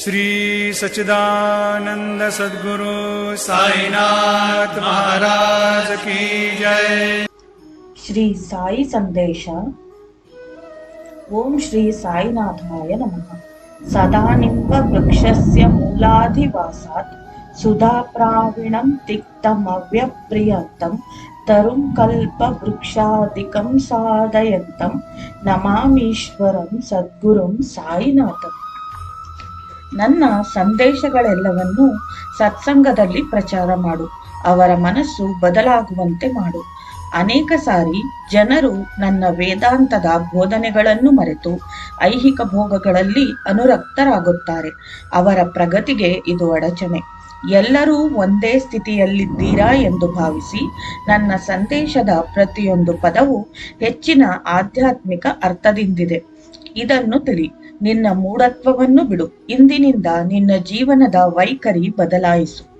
श्रीसच्चिदानन्द सद्गुरु साईनाथ महाराज की जय। श्री साई सन्देश ॐ श्री साईनाथाय नमः। सदानिम्बवृक्षस्य मूलाधिवासात् सुधाप्राविणं तिक्तमव्यप्रियन्तं तरुङ्कल्पवृक्षादिकं साधयन्तं नमामीश्वरं सद्गुरुं साईनाथम्। ನನ್ನ ಸಂದೇಶಗಳೆಲ್ಲವನ್ನೂ ಸತ್ಸಂಗದಲ್ಲಿ ಪ್ರಚಾರ ಮಾಡು. ಅವರ ಮನಸ್ಸು ಬದಲಾಗುವಂತೆ ಮಾಡು. ಅನೇಕ ಸಾರಿ ಜನರು ನನ್ನ ವೇದಾಂತದ ಬೋಧನೆಗಳನ್ನು ಮರೆತು ಐಹಿಕ ಭೋಗಗಳಲ್ಲಿ ಅನುರಕ್ತರಾಗುತ್ತಾರೆ. ಅವರ ಪ್ರಗತಿಗೆ ಇದು ಅಡಚಣೆ. ಎಲ್ಲರೂ ಒಂದೇ ಸ್ಥಿತಿಯಲ್ಲಿದ್ದೀರಾ ಎಂದು ಭಾವಿಸಿ ನನ್ನ ಸಂದೇಶದ ಪ್ರತಿಯೊಂದು ಪದವು ಹೆಚ್ಚಿನ ಆಧ್ಯಾತ್ಮಿಕ ಅರ್ಥದಿಂದಿದೆ. ಇದನ್ನು ತಿಳಿ. ನಿನ್ನ ಮೂಢತ್ವವನ್ನು ಬಿಡು. ಇಂದಿನಿಂದ ನಿನ್ನ ಜೀವನದ ವೈಖರಿ ಬದಲಾಯಿಸು.